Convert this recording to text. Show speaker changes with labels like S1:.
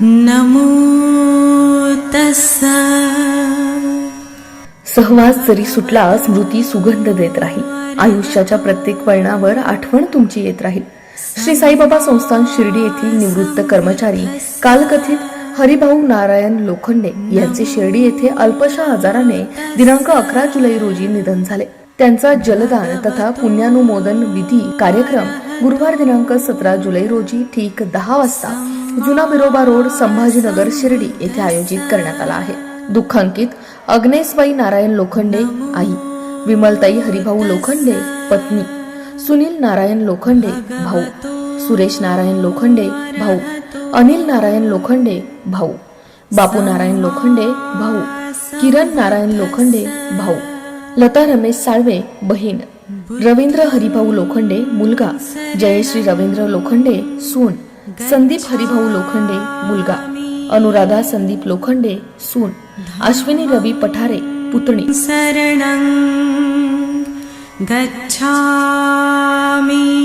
S1: नमो तसा
S2: सहवास जरी सुटला स्मृती सुगंध देत राहील आयुष्याच्या प्रत्येक वळणावर आठवण तुमची येत राहील श्री साईबाबा संस्थान शिर्डी येथील निवृत्त कर्मचारी कालकथित हरिभाऊ नारायण लोखंडे यांचे शिर्डी येथे अल्पशा आजाराने दिनांक अकरा जुलै रोजी निधन झाले. त्यांचा जलदान तथा पुण्यानुमोदन विधी कार्यक्रम गुरुवार दिनांक सतरा जुलै रोजी ठीक दहा वाजता जुना बिरोबा रोड संभाजीनगर शिर्डी येथे आयोजित करण्यात आला आहे. दुःखांकित अग्नेशबाई नारायण लोखंडे आई विमलताई हरिभाऊ लोखंडे पत्नी सुनील नारायण लोखंडे भाऊ सुरेश नारायण लोखंडे भाऊ अनिल नारायण लोखंडे भाऊ बापू नारायण लोखंडे भाऊ किरण नारायण लोखंडे भाऊ लता रमेश साळवे बहीण रवींद्र हरिभाऊ लोखंडे मुलगा जयश्री रवींद्र लोखंडे सून संदीप हरिभाऊ लोखंडे मुलगा अनुराधा संदीप लोखंडे सून अश्विनी रवी पठारे पुतणी
S1: शरणं गच्छामि